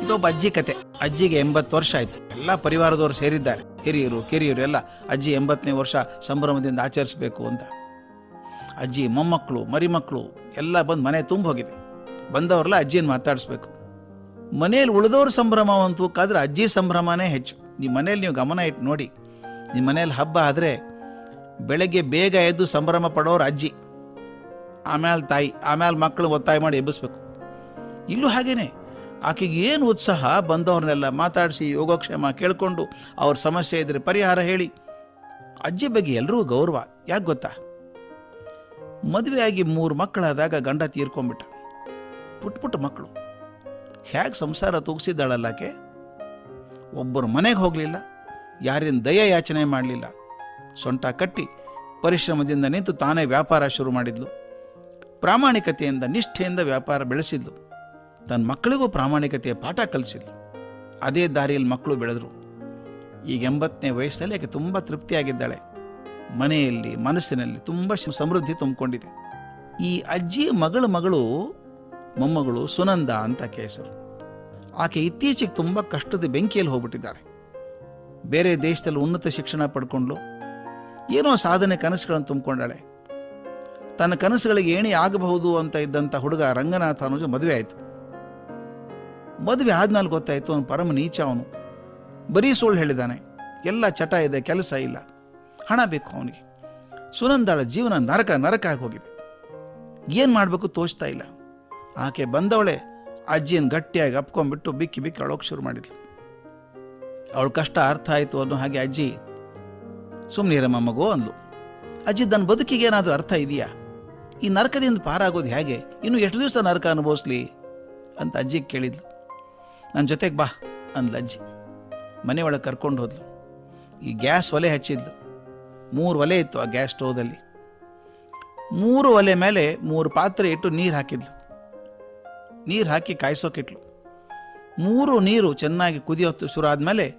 ಇದೊಬ್ಬ ಅಜ್ಜಿ ಕತೆ. ಅಜ್ಜಿಗೆ ಎಂಬತ್ತು ವರ್ಷ ಆಯ್ತು. ಎಲ್ಲ ಪರಿವಾರದವರು ಸೇರಿದ್ದಾರೆ. ಹಿರಿಯರು, ಕಿರಿಯರು ಎಲ್ಲ ಅಜ್ಜಿ ಎಂಬತ್ತನೇ ವರ್ಷ ಸಂಭ್ರಮದಿಂದ ಆಚರಿಸಬೇಕು ಅಂತ. ಅಜ್ಜಿ ಮೊಮ್ಮಕ್ಕಳು, ಮರಿಮಕ್ಕಳು ಎಲ್ಲ ಬಂದು ಮನೆ ತುಂಬ ಹೋಗಿದೆ. ಬಂದವರೆಲ್ಲ ಅಜ್ಜಿಯನ್ನು ಮಾತಾಡಿಸ್ಬೇಕು. ಮನೆಯಲ್ಲಿ ಉಳಿದವ್ರ ಸಂಭ್ರಮವಂತೂ ಕಾದ್ರೆ ಅಜ್ಜಿ ಸಂಭ್ರಮನೇ ಹೆಚ್ಚು. ನಿಮ್ಮ ಮನೇಲಿ ನೀವು ಗಮನ ಇಟ್ಟು ನೋಡಿ. ನಿಮ್ಮ ಮನೇಲಿ ಹಬ್ಬ ಆದರೆ ಬೆಳಗ್ಗೆ ಬೇಗ ಎದ್ದು ಸಂಭ್ರಮ ಪಡೋರು ಅಜ್ಜಿ. ಆಮೇಲೆ ತಾಯಿ ಆಮೇಲೆ ಮಕ್ಕಳು ಒತ್ತಾಯ ಮಾಡಿ ಎಬ್ಬಿಸ್ಬೇಕು. ಇಲ್ಲೂ ಹಾಗೇನೆ. ಆಕೆಗೆ ಏನು ಉತ್ಸಾಹ ಬಂದವ್ರನ್ನೆಲ್ಲ ಮಾತಾಡಿಸಿ ಯೋಗಕ್ಷೇಮ ಕೇಳಿಕೊಂಡು ಅವ್ರ ಸಮಸ್ಯೆ ಇದ್ರೆ ಪರಿಹಾರ ಹೇಳಿ. ಅಜ್ಜಿ ಬಗ್ಗೆ ಎಲ್ಲರೂ ಗೌರವ, ಯಾಕೆ ಗೊತ್ತಾ? ಮದುವೆಯಾಗಿ ಮೂರು ಮಕ್ಕಳಾದಾಗ ಗಂಡ ತೀರ್ಕೊಂಬಿಟ್ಟ ಪುಟ್ಟ ಪುಟ್ಟ ಮಕ್ಕಳು. ಹೇಗೆ ಸಂಸಾರ ತೂಗಿಸಿದ್ದಾಳಲ್ಲ ಆಕೆ? ಒಬ್ಬರು ಮನೆಗೆ ಹೋಗಲಿಲ್ಲ, ಯಾರಿನ ದಯ ಯಾಚನೆ ಮಾಡಲಿಲ್ಲ. ಸೊಂಟ ಕಟ್ಟಿ ಪರಿಶ್ರಮದಿಂದ ನಿಂತು ತಾನೇ ವ್ಯಾಪಾರ ಶುರು ಮಾಡಿದ್ಲು. ಪ್ರಾಮಾಣಿಕತೆಯಿಂದ, ನಿಷ್ಠೆಯಿಂದ ವ್ಯಾಪಾರ ಬೆಳೆಸಿದ್ಲು. ತನ್ನ ಮಕ್ಕಳಿಗೂ ಪ್ರಾಮಾಣಿಕತೆಯ ಪಾಠ ಕಲಿಸಿದ್ಲು. ಅದೇ ದಾರಿಯಲ್ಲಿ ಮಕ್ಕಳು ಬೆಳೆದರು. ಈಗ ಎಂಬತ್ತನೇ ವಯಸ್ಸಲ್ಲಿ ಆಕೆ ತುಂಬ ತೃಪ್ತಿಯಾಗಿದ್ದಾಳೆ. ಮನೆಯಲ್ಲಿ, ಮನಸ್ಸಿನಲ್ಲಿ ತುಂಬ ಸಮೃದ್ಧಿ ತುಂಬಿಕೊಂಡಿದೆ. ಈ ಅಜ್ಜಿಯ ಮಗಳ ಮಗಳು ಮೊಮ್ಮಗಳು ಸುನಂದ ಅಂತ ಕೇಸರು ಆಕೆ ಇತ್ತೀಚೆಗೆ ತುಂಬ ಕಷ್ಟದ ಬೆಂಕಿಯಲ್ಲಿ ಹೋಗ್ಬಿಟ್ಟಿದ್ದಾಳೆ. ಬೇರೆ ದೇಶದಲ್ಲಿ ಉನ್ನತ ಶಿಕ್ಷಣ ಪಡ್ಕೊಂಡ್ಲು. ಏನೋ ಸಾಧನೆ ಕನಸುಗಳನ್ನು ತುಂಬಿಕೊಂಡಾಳೆ. ತನ್ನ ಕನಸುಗಳಿಗೆ ಏಣಿ ಆಗಬಹುದು ಅಂತ ಇದ್ದಂಥ ಹುಡುಗ ರಂಗನಾಥ ಅನ್ನೋ ಮದುವೆ ಆಯಿತು. ಮದುವೆ ಆದ್ಮೇಲೆ ಗೊತ್ತಾಯಿತು, ಅವನು ಪರಮ ನೀಚ ಅವನು. ಬರೀ ಸುಳ್ಳು ಹೇಳಿದ್ದಾನೆ ಎಲ್ಲ ಚಟ ಇದೆ, ಕೆಲಸ ಇಲ್ಲ. ಹಣ ಬೇಕು ಅವನಿಗೆ. ಸುನಂದಾಳ ಜೀವನ ನರಕ ನರಕ ಆಗಿ ಹೋಗಿದೆ. ಏನು ಮಾಡಬೇಕು ತೋಚ್ತಾ ಇಲ್ಲ. ಆಕೆ ಬಂದವಳೆ ಅಜ್ಜಿಯನ್ನು ಗಟ್ಟಿಯಾಗಿ ಅಪ್ಕೊಂಡ್ಬಿಟ್ಟು ಬಿಕ್ಕಿ ಬಿಕ್ಕಿ ಅಳೋಕೆ ಶುರು ಮಾಡಿದ್ಲು. ಅವಳ ಕಷ್ಟ ಅರ್ಥ ಆಯಿತು ಅನ್ನೋ ಹಾಗೆ ಅಜ್ಜಿ ಸುಮ್ಮನಿರಮ್ಮ ಮಗು ಅಂದ್ಲು. ಅಜ್ಜಿ ನನ್ನ ಬದುಕಿಗೆ ಏನಾದರೂ ಅರ್ಥ ಇದೆಯಾ? ಈ ನರಕದಿಂದ ಪಾರಾಗೋದು ಹೇಗೆ? ಇನ್ನು ಎಷ್ಟು ದಿವಸ ನರಕ ಅನುಭವಿಸ್ಲಿ? ಅಂತ ಅಜ್ಜಿಗೆ ಕೇಳಿದ್ಲು. ನನ್ನ ಜೊತೆಗೆ ಬಾ ಅಂದ್ಲು ಲಜ್ಜಿ ಮನೆ ಒಳಗೆ ಕರ್ಕೊಂಡು ಹೋದ್ಲು. ಈ ಗ್ಯಾಸ್ ಒಲೆ ಹಚ್ಚಿದ್ಲು. ಮೂರು ಒಲೆ ಇತ್ತು ಆ ಗ್ಯಾಸ್ ಸ್ಟೋವ್ದಲ್ಲಿ. ಮೂರು ಒಲೆ ಮೇಲೆ ಮೂರು ಪಾತ್ರೆ ಇಟ್ಟು ನೀರು ಹಾಕಿದ್ಲು. ನೀರು ಹಾಕಿ ಕಾಯಿಸೋಕಿಟ್ಲು. ಮೂರು ನೀರು ಚೆನ್ನಾಗಿ ಕುದಿಯೋತ್ತು ಶುರು ಆದಮೇಲೆ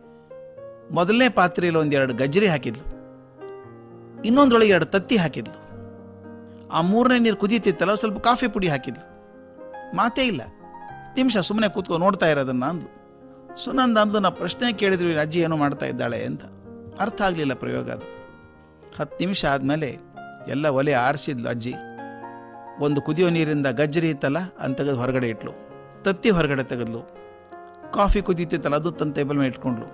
ಮೊದಲನೇ ಪಾತ್ರೆಯಲ್ಲಿ ಒಂದೆರಡು ಗಜ್ಜರಿ ಹಾಕಿದ್ಲು. ಇನ್ನೊಂದ್ರೊಳಗೆ ಎರಡು ತತ್ತಿ ಹಾಕಿದ್ಲು. ಆ ಮೂರನೇ ನೀರು ಕುದೀತಿತ್ತಲ್ಲ ಸ್ವಲ್ಪ ಕಾಫಿ ಪುಡಿ ಹಾಕಿದ್ಲು. ಮಾತೇ ಇಲ್ಲ. ನಿಮಿಷ ಸುಮ್ಮನೆ ಕೂತ್ಕೊ ನೋಡ್ತಾ ಇರೋದನ್ನು ಅಂದು ಸುನಂದ ಅಂದು ನಾ ಪ್ರಶ್ನೆ ಕೇಳಿದ್ವಿ, ಅಜ್ಜಿ ಏನು ಮಾಡ್ತಾ ಇದ್ದಾಳೆ? ಅಂತ. ಅರ್ಥ ಆಗಲಿಲ್ಲ ಪ್ರಯೋಗ ಅದು. ಹತ್ತು ನಿಮಿಷ ಆದಮೇಲೆ ಎಲ್ಲ ಒಲೆ ಆರಿಸಿದ್ಲು ಅಜ್ಜಿ. ಒಂದು ಕುದಿಯೋ ನೀರಿಂದ ಗಜ್ಜರಿ ಇತ್ತಲ್ಲ ಅಂತ ತೆಗೆದು ಹೊರಗಡೆ ಇಟ್ಲು. ತತ್ತಿ ಹೊರಗಡೆ ತೆಗೆದ್ಲು. ಕಾಫಿ ಕುದೀತಿತ್ತಲ್ಲ, ಅದು ತನ್ನ ಟೇಬಲ್ ಮೇಲೆ ಇಟ್ಕೊಂಡ್ಲು.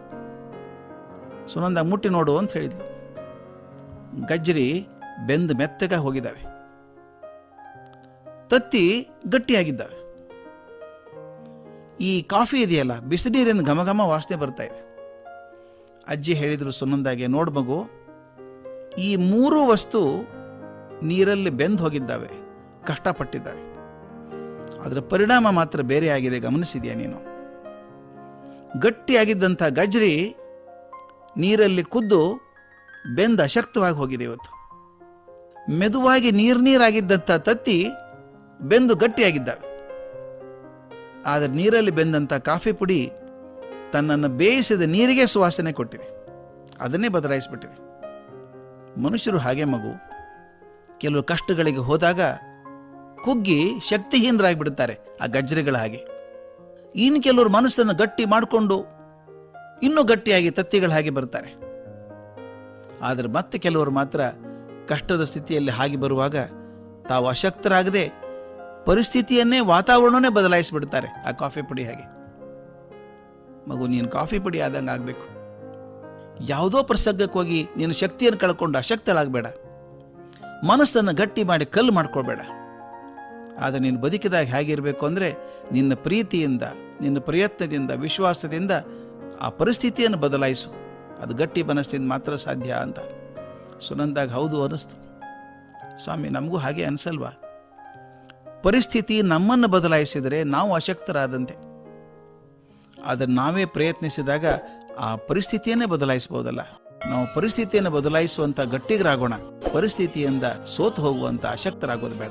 ಸುನಂದ, ಮುಟ್ಟಿ ನೋಡು ಅಂತ ಹೇಳಿದ್ಲು. ಗಜ್ಜರಿ ಬೆಂದು ಮೆತ್ತಗೆ ಹೋಗಿದ್ದಾವೆ. ತತ್ತಿ ಗಟ್ಟಿಯಾಗಿದ್ದಾವೆ. ಈ ಕಾಫಿ ಇದೆಯಲ್ಲ, ಬಿಸಿನೀರಿನ ಘಮ ಘಮ ವಾಸನೆ ಬರ್ತಾ ಇದೆ. ಅಜ್ಜಿ ಹೇಳಿದರು ಸುನಂದಾಗೆ ನೋಡ್ ಮಗು, ಈ ಮೂರು ವಸ್ತು ನೀರಲ್ಲಿ ಬೆಂದು ಹೋಗಿದ್ದಾವೆ, ಕಷ್ಟಪಟ್ಟಿದ್ದಾವೆ. ಅದರ ಪರಿಣಾಮ ಮಾತ್ರ ಬೇರೆ ಆಗಿದೆ, ಗಮನಿಸಿದ್ಯಾ ನೀನು? ಗಟ್ಟಿಯಾಗಿದ್ದಂಥ ಗಜ್ರಿ ನೀರಲ್ಲಿ ಕುದ್ದು ಬೆಂದ ಅಶಕ್ತವಾಗಿ ಹೋಗಿದೆ ಇವತ್ತು. ಮೆದುವಾಗಿ ನೀರು ನೀರಾಗಿದ್ದಂಥ ತತ್ತಿ ಬೆಂದು ಗಟ್ಟಿಯಾಗಿದ್ದಾವೆ. ಆದರೆ ನೀರಲ್ಲಿ ಬೆಂದಂಥ ಕಾಫಿ ಪುಡಿ ತನ್ನನ್ನು ಬೇಯಿಸಿದ ನೀರಿಗೆ ಸುವಾಸನೆ ಕೊಟ್ಟಿದೆ. ಅದನ್ನೇ ಬದಲಾಯಿಸಿಬಿಟ್ಟಿದೆ. ಮನುಷ್ಯರು ಹಾಗೆ ಮಗು. ಕೆಲವು ಕಷ್ಟಗಳಿಗೆ ಹೋದಾಗ ಕುಗ್ಗಿ ಶಕ್ತಿಹೀನರಾಗಿಬಿಡುತ್ತಾರೆ ಆ ಗಜ್ಜರಿಗಳ ಹಾಗೆ. ಇನ್ನು ಕೆಲವರು ಮನಸ್ಸನ್ನು ಗಟ್ಟಿ ಮಾಡಿಕೊಂಡು ಇನ್ನೂ ಗಟ್ಟಿಯಾಗಿ ತತ್ತಿಗಳ ಹಾಗೆ ಬರ್ತಾರೆ ಆದರೆ ಮತ್ತೆ ಕೆಲವರು ಮಾತ್ರ ಕಷ್ಟದ ಸ್ಥಿತಿಯಲ್ಲಿ ಹಾಗೆ ಬರುವಾಗ ತಾವು ಅಶಕ್ತರಾಗದೆ ಪರಿಸ್ಥಿತಿಯನ್ನೇ ವಾತಾವರಣನೇ ಬದಲಾಯಿಸಿಬಿಡ್ತಾರೆ ಆ ಕಾಫಿ ಪುಡಿ ಹಾಗೆ. ಮಗು, ನೀನು ಕಾಫಿ ಪುಡಿ ಆದಂಗೆ ಆಗಬೇಕು. ಯಾವುದೋ ಪ್ರಸಂಗಕ್ಕೆ ಹೋಗಿ ನೀನು ಶಕ್ತಿಯನ್ನು ಕಳ್ಕೊಂಡು ಅಶಕ್ತಳಾಗಬೇಡ. ಮನಸ್ಸನ್ನು ಗಟ್ಟಿ ಮಾಡಿ ಕಲ್ಲು ಮಾಡ್ಕೊಳ್ಬೇಡ. ಆದರೆ ನೀನು ಬದುಕಿದಾಗ ಹೇಗಿರಬೇಕು ಅಂದರೆ ನಿನ್ನ ಪ್ರೀತಿಯಿಂದ, ನಿನ್ನ ಪ್ರಯತ್ನದಿಂದ, ವಿಶ್ವಾಸದಿಂದ ಆ ಪರಿಸ್ಥಿತಿಯನ್ನು ಬದಲಾಯಿಸು. ಅದು ಗಟ್ಟಿ ಮನಸ್ಸಿಂದ ಮಾತ್ರ ಸಾಧ್ಯ ಅಂತ. ಸುನಂದಾಗ ಹೌದು ಅನ್ನಿಸ್ತು. ಸ್ವಾಮಿ, ನಮಗೂ ಹಾಗೆ ಅನಿಸಲ್ವಾ? ಪರಿಸ್ಥಿತಿ ನಮ್ಮನ್ನು ಬದಲಾಯಿಸಿದರೆ ನಾವು ಅಶಕ್ತರಾದಂತೆ. ಅದನ್ನು ನಾವೇ ಪ್ರಯತ್ನಿಸಿದಾಗ ಆ ಪರಿಸ್ಥಿತಿಯನ್ನೇ ಬದಲಾಯಿಸಬಹುದಲ್ಲ. ನಾವು ಪರಿಸ್ಥಿತಿಯನ್ನು ಬದಲಾಯಿಸುವಂತ ಗಟ್ಟಿಗರಾಗೋಣ. ಪರಿಸ್ಥಿತಿಯಿಂದ ಸೋತು ಹೋಗುವಂತ ಅಶಕ್ತರಾಗೋದು ಬೇಡ.